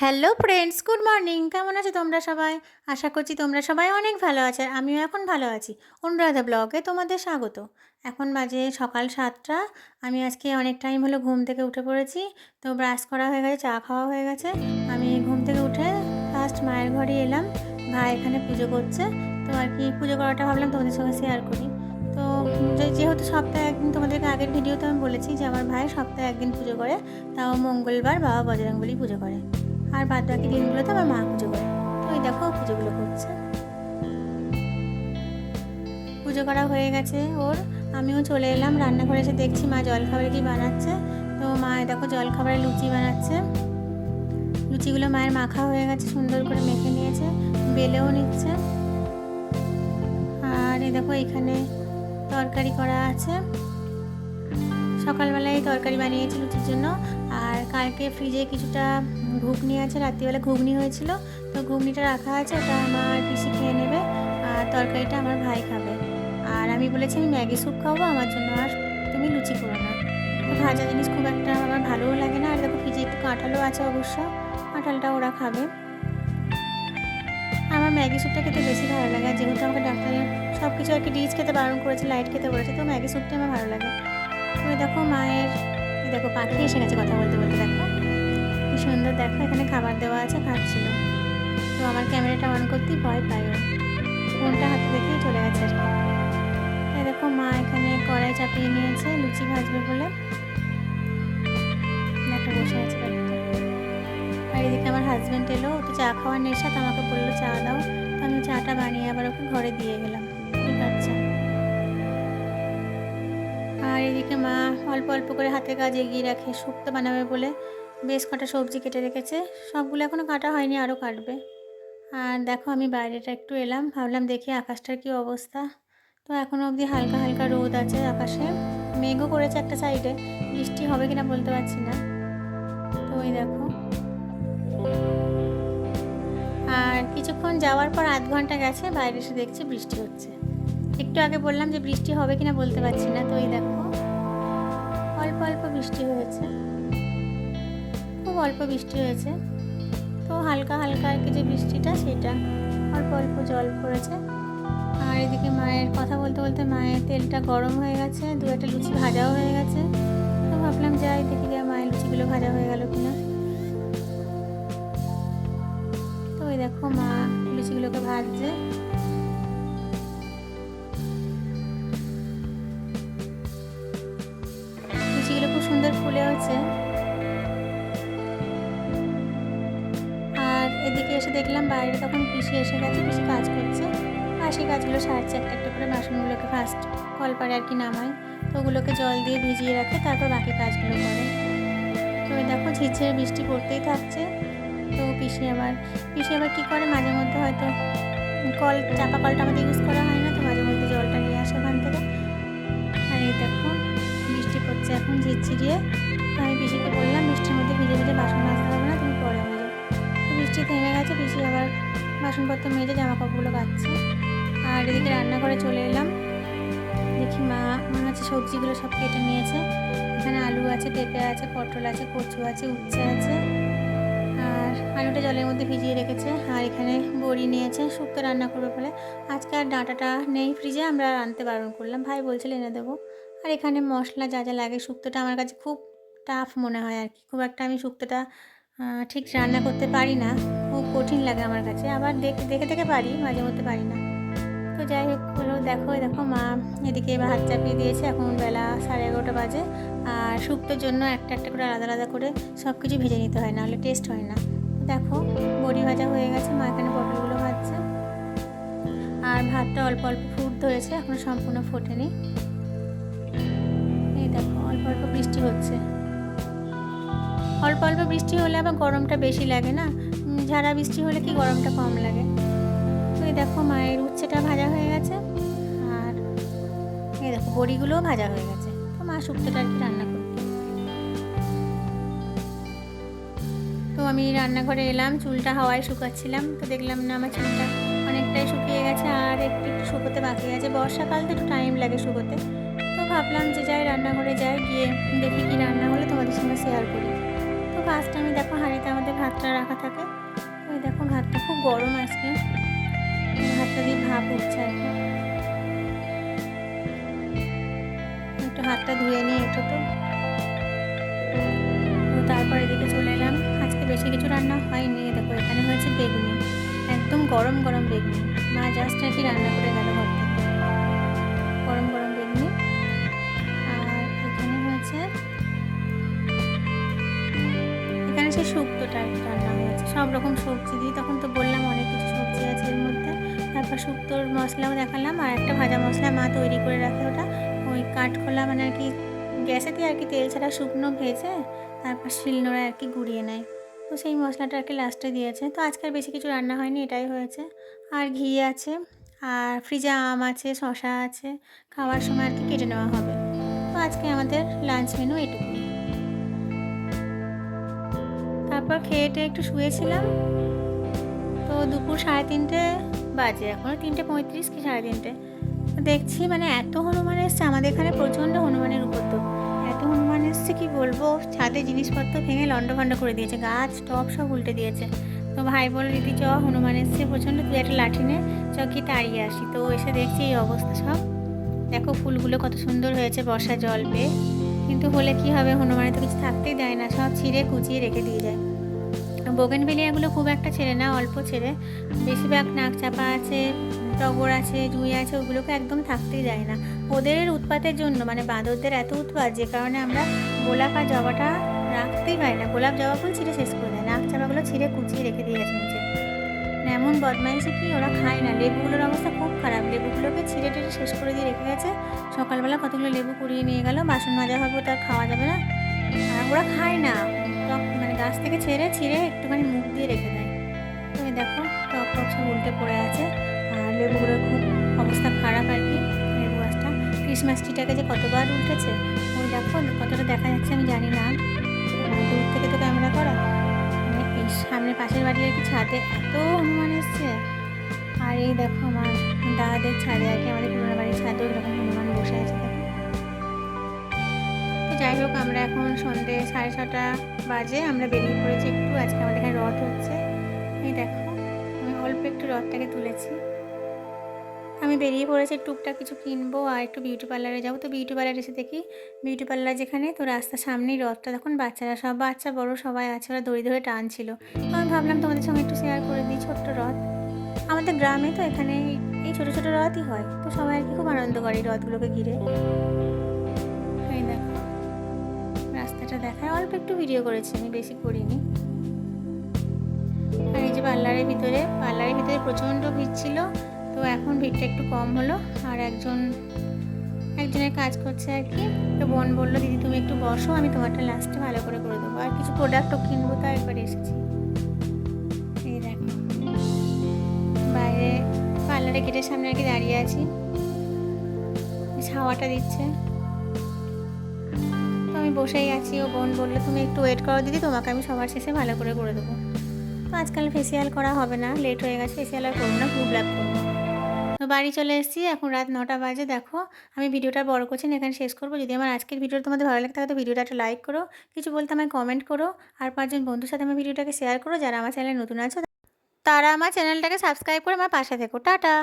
Hello friends, good morning. কেমন আছো তোমরা সবাই? আশা করছি তোমরা সবাই অনেক ভালো আছো আর আমিও এখন ভালো আছি। অনুরাধা ব্লগে তোমাদের স্বাগত। এখন বাজে সকাল সাতটা, আমি আজকে অনেক টাইম হলো ঘুম থেকে উঠে পড়েছি, তো ব্রাশ করা হয়ে গেছে, চা খাওয়া হয়ে গেছে। আমি ঘুম থেকে উঠে ফার্স্ট মায়ের ঘরে এলাম, ভাই এখানে পুজো করছে, তো আর কি পুজো করাটা ভাবলাম তোমাদের সঙ্গে শেয়ার করি। তো যেহেতু সপ্তাহে একদিন তোমাদেরকে আগের ভিডিওতে আমি বলেছি যে, আমার ভাই সপ্তাহে একদিন পুজো করে, তাও মঙ্গলবার বাবা বজরংবলী পুজো করে। আর বাদ বাকি দিনগুলোতে আমার মা পুজো করে। তো ওই দেখো পুজোগুলো করছে। পুজো করা হয়ে গেছে ওর। আমিও চলে এলাম রান্নাঘরে এসে দেখছি মা জলখাবারে কি বানাচ্ছে। তো মা দেখো জলখাবারে লুচি বানাচ্ছে। লুচিগুলো মায়ের মাখা হয়ে গেছে, সুন্দর করে মেখে নিয়েছে, বেলেও নিচ্ছে। আর এই দেখো এখানে তরকারি করা আছে। সকালবেলায় তরকারি বানিয়েছি লুচির জন্য। আর কালকে ফ্রিজে কিছুটা ঘুগনি আছে, রাত্রিবেলা ঘুগনি হয়েছিল। তো ঘুগনিটা রাখা আছে, ওটা আমার পিসি খেয়ে নেবে, আর তরকারিটা আমার ভাই খাবে। আর আমি বলেছি আমি ম্যাগি স্যুপ খাব, আমার জন্য আর তুমি লুচি করো না। তো ভাজা জিনিস খুব একটা আমার ভালোও লাগে না, আর দেখো ফ্রিজে একটু কাঁঠালও আছে অবশ্য, কাঁঠালটা ওরা খাবে। আমার ম্যাগি স্যুপটা খেতে বেশি ভালো লাগে, আর যেহেতু আমাকে ডাক্তারের সব কিছু আর কি রিচ খেতে বারণ করেছে, লাইট খেতে বলেছে, তো ম্যাগি স্যুপটা আমার ভালো লাগে। তুমি দেখো মায়ের দেখো পাখি এসে গেছে কথা বলতে বলতে, দেখো। কি সুন্দর। দেখো, এখানে খাবার দেওয়া আছে, খাচ্ছিল। তো আমার ক্যামেরাটা অন করতেই ভয় ও ফোনটা হাতে দেখেই চলে গেছে আর কি। দেখো, মা এখানে কড়াই চাপিয়ে নিয়েছে, লুচি ভাজবে বলে। দেখো বসে আছে আর এদিকে আমার হাজব্যান্ড এলো তো চা খাওয়ার নেশা, তো আমাকে বলল, চা দাও। তো আমি চাটা বানিয়ে আবার ওকে ঘরে দিয়ে গেলাম। আর এদিকে মা অল্প অল্প করে হাতের কাজ এগিয়ে রাখে শুক্তো বানাবে বলে। বেশ কটা সবজি কেটে রেখেছে। সবগুলো এখনও কাটা হয়নি আরও কাটবে। আর দেখো আমি বাইরেটা একটু এলাম, ভাবলাম দেখি আকাশটার কি অবস্থা। তো এখনও অবধি হালকা হালকা রোদ আছে আকাশে। মেঘও করেছে একটা সাইডে, বৃষ্টি হবে কিনা বলতে পারছি না। তো ওই দেখো। আর কিছুক্ষণ যাওয়ার পর আধ ঘণ্টা গেছে, বাইরে এসে দেখছি বৃষ্টি হচ্ছে। একটু আগে বললাম যে বৃষ্টি হবে কিনা বলতে পারছি না, তো এই দেখো। অল্প অল্প বৃষ্টি হয়েছে। খুব অল্প বৃষ্টি হয়েছে। তো হালকা হালকা আর কি যে বৃষ্টিটা, সেটা অল্প অল্প জল পড়েছে। আর এদিকে মায়ের কথা বলতে বলতে মায়ের তেলটা গরম হয়ে গেছে, দু একটা লুচি ভাজাও হয়ে গেছে। তো ভাবলাম যাই, দেখি মায়ের লুচিগুলো ভাজা হয়ে গেল কিনা। তো ওই দেখো মা লুচিগুলোকে ভাজছে। এসে দেখলাম বাইরে তখন পিসি এসে গেছে, পিসি কাজ করছে। আর সেই সারছে একটা একটা করে, বাসনগুলোকে ফার্স্ট কল কলপারে আর কি নামায় তো ওগুলোকে জল দিয়ে ভিজিয়ে রাখে, তারপর বাকি কাজগুলো করে। তো দেখো ঝিরঝিরে বৃষ্টি পড়তেই থাকছে। তো পিসি আবার পিসি আবার কী করে? মাঝে মধ্যে হয়তো কল, চাপা কলটা আমাদের ইউজ করা হয় না, তো মাঝে মধ্যে জলটা নিয়ে আসে ওখান থেকে। আর এই দেখো বৃষ্টি পড়ছে এখন ঝিরঝিরিয়ে। আমি পিসিকে বললাম বৃষ্টির মধ্যে ভিজে ভিজে বাসন বৃষ্টি থেমে গেছে, পিসি আবার বাসনপত্র মেজে জামা কাপড়গুলো কাচ্ছে আর এদিকে রান্নাঘরে চলে এলাম। দেখি মা, মনে হচ্ছে সবজিগুলো সব কেটে নিয়েছে। এখানে আলু আছে, পেঁপে আছে, পটল আছে, কচু আছে, উচ্ছে আছে। আর আলুটা জলের মধ্যে ভিজিয়ে রেখেছে। আর এখানে বড়ি নিয়েছে, শুক্তো রান্না করবে বলে। আজকে আর ডাঁটাটা নেই ফ্রিজে, আমরা আনতে বারণ করলাম। ভাই বলছিল এনে দেবো। আর এখানে মশলা যা যা লাগে, শুক্তোটা আমার কাছে খুব টাফ মনে হয় আর কি। খুব একটা আমি শুক্তোটা ঠিক রান্না করতে পারি না। খুব কঠিন লাগে আমার কাছে। আবার দেখে দেখে দেখে পারি, মাঝে মধ্যে পারি না। তো যাই হোক, হলো দেখো দেখো মা এদিকে এবার হাত চাপিয়ে দিয়েছে। এখন বেলা সাড়ে এগারোটা বাজে। আর শুক্তোর জন্য একটা একটা করে আলাদা আলাদা করে সব কিছু ভেজে নিতে হয়, নাহলে টেস্ট হয় না। দেখো, বড়ি ভাজা হয়ে গেছে, মা এখানে পটলগুলো ভাজছে। আর ভাতটা অল্প অল্প ফুট ধরেছে, এখনও সম্পূর্ণ ফোটেনি। এই দেখো, অল্প অল্প বৃষ্টি হচ্ছে। অল্প অল্প বৃষ্টি হলে আবার গরমটা বেশি লাগে না? ঝাড়া বৃষ্টি হলে কি গরমটা কম লাগে? তো এই দেখো মায়ের উচ্ছেটা ভাজা হয়ে গেছে। আর এই দেখো বড়িগুলোও ভাজা হয়ে গেছে। তো মা শুক্তোটা আর কি রান্না করবে। তো আমি রান্নাঘরে এলাম, চুলটা হাওয়ায় শুকাচ্ছিলাম। তো দেখলাম না, আমার চুলটা অনেকটাই শুকিয়ে গেছে আর একটু একটু শুকোতে বাকি আছে। বর্ষাকাল তো একটু টাইম লাগে শুকোতে। তো ভাবলাম যে যাই রান্নাঘরে যাই, গিয়ে দেখি কি রান্না হলে তোমাদের সঙ্গে শেয়ার করি। ফার্স্ট আমি দেখো হাঁড়িতে আমাদের ভাতটা রাখা থাকে। ওই দেখো ভাতটা খুব গরম আজকে। ভাতটা দিয়ে ভাপ উঠছে আর কি। একটু হাতটা ধুয়ে নিই একটু তো। তারপর এদিকে চলে এলাম। আজকে বেশি কিছু রান্না হয়নি। দেখো এখানে হয়েছে বেগুনি। একদম গরম গরম বেগুনি। মা জাস্ট আর কি রান্না করে গেল ঘর থেকে। গরম গরম সেই শুক্তোটা রান্না হয়েছে সব রকম সবজি দিয়ে তখন তো বললাম অনেক কিছু সবজি আছে এর মধ্যে। তারপর শুক্তোর মশলাও দেখালাম আর একটা ভাজা মশলা মা তৈরি করে রাখে ওটা। ওই কাঠখোলা মানে আর কি গ্যাসে দিয়ে আর কি তেল ছাড়া শুকনো ভেজে তারপর শিলনোড়ায় আর কি গুঁড়িয়ে নেয়। তো সেই মশলাটা আর কি লাস্টে দিয়েছে। তো আজকাল বেশি কিছু রান্না হয়নি, এটাই হয়েছে। আর ঘি আছে, আর ফ্রিজে আম আছে শশা আছে, খাওয়ার সময় আর কি কেটে নেওয়া হবে। তো আজকে আমাদের লাঞ্চ মেনু এটুকুই। তারপর খেয়ে টেয়ে একটু শুয়েছিলাম। তো দুপুর সাড়ে তিনটে বাজে এখনও তিনটে পঁয়ত্রিশ কি সাড়ে তিনটে। দেখছি মানে এত হনুমান এসছে, আমাদের এখানে প্রচণ্ড হনুমানের উপদ্রব। এত হনুমান এসছে কি বলব? ছাদে জিনিসপত্র ভেঙে লন্ডভন্ড করে দিয়েছে, গাছ টপ সব উল্টে দিয়েছে। তো ভাই বল, দিদি, চ, হনুমান এসছে প্রচণ্ড, তুই একটা লাঠি নে, চ কি তাড়িয়ে আসি। তো এসে দেখছি এই অবস্থা সব। দেখো ফুলগুলো কত সুন্দর হয়েছে বর্ষা জল পেয়ে। কিন্তু হলে কি হবে? হনুমানে তো কিছু থাকতেই দেয় না, সব ছিঁড়ে কুচিয়ে রেখে দিয়ে যায়। বোগেন এগুলো খুব একটা ছেড়ে না, অল্প ছেড়ে। বেশিরভাগ নাক চাপা আছে, টগর আছে, জুঁই আছে, ওগুলোকে একদম থাকতেই দেয় না। ওদের উৎপাতের জন্য মানে বাঁদরদের এত উৎপাত যে কারণে আমরা গোলাপ আর জবাটা রাখতেই পারি না। গোলাপ জবা ফুল ছিঁড়ে শেষ করে দেয়, নাক চাপাগুলো ছিঁড়ে কুচিয়ে রেখে দিয়ে গেছে নিচে। মানে এমন বদমাইশি কি, ওরা খায় না। লেবুগুলোর অবস্থা খুব খারাপ। লেবুগুলোকে ছিঁড়ে টেড়ে শেষ করে দিয়ে রেখে গেছে। সকালবেলা কতগুলো লেবু কুড়িয়ে নিয়ে গেল, বাসন মাজা হবে তার খাওয়া যাবে না। আর ওরা খায় না। গাছ থেকে ছেড়ে ছিঁড়ে একটুখানি মুখ দিয়ে রেখে দেয়। তো দেখো, টক টক সব উল্টে পড়ে আছে আর লেবুগুলোর খুব অবস্থা খারাপ আর কি, লেবু গাছটা। ক্রিসমাস ট্রিটাকে যে কতবার উল্টেছে? ওই দেখো, কতটা দেখা যাচ্ছে আমি জানি না। দূর থেকে তো ক্যামেরা করা। মানে এই সামনে পাশের বাড়ি আর কি ছাদে এত হনুমান এসছে। আর এই দেখো আমার দাদাদের ছাদে আর কি আমাদের পুরোনো বাড়ির ছাদেও এরকম হনুমান বসে আছে। যাই হোক, আমরা এখন সন্ধে সাড়ে ছটা বাজে, আমরা বেরিয়ে পড়েছি একটু। আজকে আমাদের এখানে রথ হচ্ছে। এই দেখো, আমি অল্প একটু রথটাকে তুলেছি। আমি বেরিয়ে পড়েছি, টুকটাক কিছু কিনবো আর একটু বিউটি পার্লারে যাব। তো বিউটি পার্লারে এসে দেখি বিউটি পার্লার যেখানে, তো রাস্তার সামনেই রথটা। তখন বাচ্চারা, সব বাচ্চা, বড় সবাই আছে, ওরা দড়ি ধরে টানছিল। তো আমি ভাবলাম তোমাদের সঙ্গে একটু শেয়ার করে দিই ছোট্ট রথ। আমাদের গ্রামে তো এখানে এই ছোটো ছোটো রথই হয়। তো সবাই আর কি খুব আনন্দ করে রথগুলোকে ঘিরে। রাস্তাটা দেখায়। অল্প একটু ভিডিও করেছি, আমি বেশি করিনি। আর এই যে পার্লারের ভিতরে পার্লারের ভিতরে প্রচণ্ড ভিড় ছিল, তো এখন ভিড়টা একটু কম হলো। আর একজন, একজনের কাজ করছে আর কি। তো বোন বলল, দিদি, তুমি একটু বসো, আমি তোমারটা লাস্টে ভালো করে করে দেবো। আর কিছু প্রোডাক্টও কিনবো, তো একবার এসেছি। এই দেখো। বাইরে পার্লারে গেটের সামনে আর কি দাঁড়িয়ে আছি। হাওয়াটা দিচ্ছে। আমি বসেই আছি, ও বোন বলল, তুমি একটু ওয়েট করো দিদি, তোমাকে আমি সবার শেষে ভালো করে করে দেবো। তো আজকাল ফেসিয়াল করা হবে না লেট হয়ে গেছে ফেসিয়াল আর করব না ফুল ব্ল্যাক করব। তো বাড়ি চলে এসেছি, এখন রাত নটা বাজে, দেখো, আমি ভিডিওটা বড় করছি এখানে শেষ করব। যদি আমার আজকের ভিডিওটা তোমাদের ভালো লাগে থাকে তো ভিডিওটা একটা লাইক করো, কিছু বলতে আমায় কমেন্ট করো, আর পাঁচজন বন্ধুর সাথে আমার ভিডিওটাকে শেয়ার করো, যারা আমার চ্যানেলে নতুন আছে, তারা আমার চ্যানেলটাকে সাবস্ক্রাইব করে আমার পাশে থেকো। টাটা!